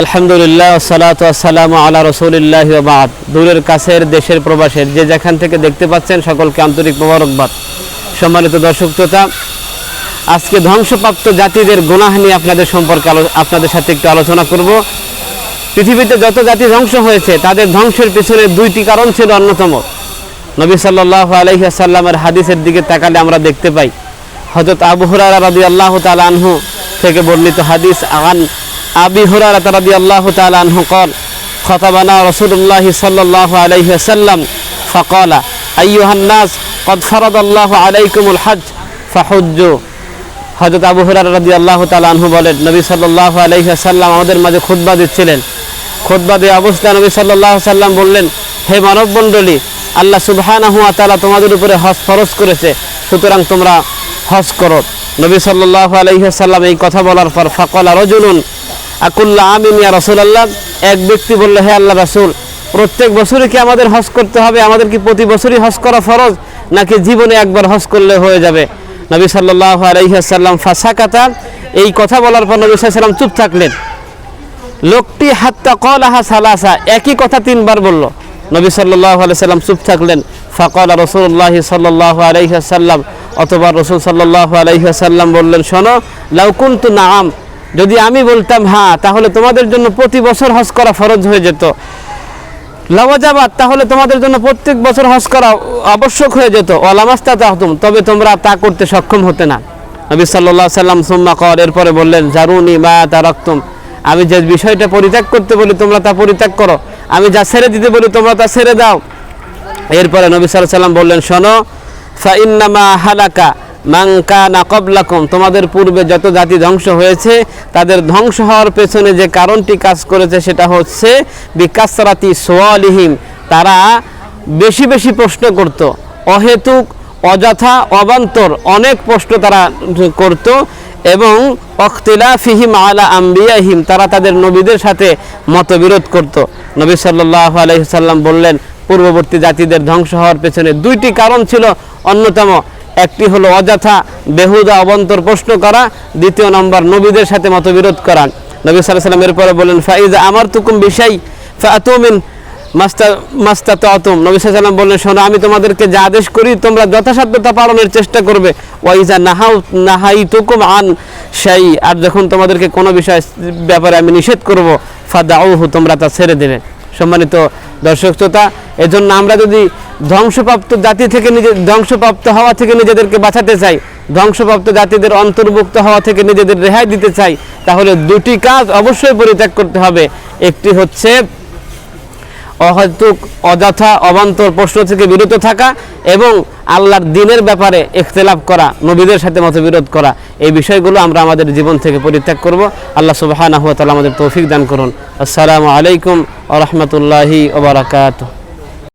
আলহামদুলিল্লাহ সালাত সালাম আলা রসুলিল্লাহ বাদ। দূরের কাছের দেশের প্রবাসের যে যেখান থেকে দেখতে পাচ্ছেন সকলকে আন্তরিক মোবারকবাদ। সম্মানিত দর্শক শ্রোতা, আজকে ধ্বংসপ্রাপ্ত জাতিদের গুনাহ নিয়ে আপনাদের সম্পর্কে আপনাদের সাথে একটু আলোচনা করব। পৃথিবীতে যত জাতি ধ্বংস হয়েছে, তাদের ধ্বংসের পিছনে দুইটি কারণ ছিল অন্যতম। নবী সাল্লাহ আলহিহাসাল্লামের হাদিসের দিকে তাকালে আমরা দেখতে পাই হজরত আবু হুরারা আল্লাহ আনহু থেকে বর্ণিত হাদিস, আন আবি হুরারা রাদি আল্লাহ আনহু কল খতাবানা রসুল্লাহ সাল্লাহ আলহিহাসাল্লাম ফকলা আইয়ুহান্নাস قد فرض الله عليكم الحج فحجوا হজরত আবু হুরারা রাদি আল্লাহ আনহু বলেন নবী সাল্লাহ আলহিহাসাল্লাম আমাদের মাঝে খুতবা দিচ্ছিলেন খুতবা দিয়ে অবস্থা নবী সাল্লাহ সাল্লাম বললেন হে মানব মণ্ডলী আল্লাহ সুবহানাহু ওয়া তাআলা তোমাদের উপরে হজ ফরজ করেছে সুতরাং তোমরা হজ করো নবী সাল্লাল্লাহু আলাইহি সাল্লাম এই কথা বলার পর ফাকালা রাজুলুন আকুল্লা আমিন ইয়া রসুল আল্লাহ এক ব্যক্তি বলল, হে আল্লাহ রাসূল, প্রত্যেক বছরই কি আমাদের হজ করতে হবে? আমাদের কি প্রতি বছরই হজ করা ফরজ? নাকি জীবনে একবার হজ করলে হয়ে যাবে? নবী সাল্লাল্লাহু আলাইহি সাল্লাম ফাসাকাতা, এই কথা বলার পর নবী সাল্লাম চুপ থাকলেন। লোকটি হাত্তা কলাহা সালাসা, একই কথা তিনবার বলল। নবী সাল্লাহ সাল্লাম চুপ থাকলেন। ফাকল রসুল্লাহ সাল্লাহ আলাইসাল্লাম অথবা রসুল সাল্লাহ আলাইসাল্লাম বললেন, শোনো লাউকুন্তু নাম যদি আমি বলতাম হ্যাঁ তাহলে তোমাদের জন্য প্রতি বছর হজ করা ফরজ হয়ে যেত। লওয়াজাবাদ তাহলে তোমাদের জন্য প্রত্যেক বছর হজ করা আবশ্যক হয়ে যেত। ওলামাস্তা তাহতুম তবে তোমরা তা করতে সক্ষম হতে না। নবী সাল্লাহ সাল্লাম সুম্মা কর এরপরে বললেন, জারুনি মা তা রক্তম আমি যে বিষয়টা পরিত্যাগ করতে বলি, তোমরা তা পরিত্যাগ করো। আমি যা ছেড়ে দিতে বলি, তোমরা তা ছেড়ে দাও। এরপরে নবী সাল্লাহ সাল্লাম বললেন, শোনো, ফাইন্নামা হালাকা মাংকা না কবলাকুম, তোমাদের পূর্বে যত জাতি ধ্বংস হয়েছে, তাদের ধ্বংস হওয়ার পেছনে যে কারণটি কাজ করেছে সেটা হচ্ছে, বিকাসরাতি সোয়ালিহিম, তারা বেশি বেশি প্রশ্ন করত। অহেতুক, অযথা, অবান্তর অনেক প্রশ্ন তারা করত এবং অখতিলা ফিহিম আলা আম্বিয়াহিম, তারা তাদের নবীদের সাথে মতবিরোধ করত। নবী সাল্লাহ আলহিসাল্লাম বললেন, পূর্ববর্তী জাতিদের ধ্বংস হওয়ার পেছনে দুইটি কারণ ছিল অন্যতম। একটি হলো অযথা বেহুদা অবন্তর প্রশ্ন করা, দ্বিতীয় নম্বর নবীদের সাথে মতবিরোধ করা। নবী সাল্লাহ সাল্লাম এরপরে বললেন, ফাইজা আমার তুকুম বিষয় ফাতুমিন মাস্তা মাস্তা তাতুম নবী সাল্লাম বললেন, শোনো, আমি তোমাদেরকে যা আদেশ করি, তোমরা যথাসাধ্য তা পালনের চেষ্টা করবে। ওয়াইজা নাহাউ নাহাই তুকুম আন সেই আর যখন তোমাদেরকে কোনো বিষয় ব্যাপারে আমি নিষেধ করব, ফাদাউহু, তোমরা তা ছেড়ে দেবে। সম্মানিত দর্শক শ্রোতা, এজন্য আমরা যদি ধ্বংসপ্রাপ্ত জাতি থেকে নিজে ধ্বংসপ্রাপ্ত হওয়া থেকে নিজেদেরকে বাঁচাতে চাই, ধ্বংসপ্রাপ্ত জাতিদের অন্তর্ভুক্ত হওয়া থেকে নিজেদের রেহাই দিতে চাই, তাহলে দুটি কাজ অবশ্যই পরিত্যাগ করতে হবে। একটি হচ্ছে অহেতুক, অযথা, অবান্তর প্রশ্ন থেকে বিরত থাকা এবং আল্লাহর দিনের ব্যাপারে ইখতলাফ করা, নবীদের সাথে মতবিরোধ করা, এই বিষয়গুলো আমরা আমাদের জীবন থেকে পরিত্যাগ করব। আল্লাহ সুবাহ আমাদের তৌফিক দান করুন। আসসালামু আলাইকুম আ রহমতুল্লাহি ওবরাকাত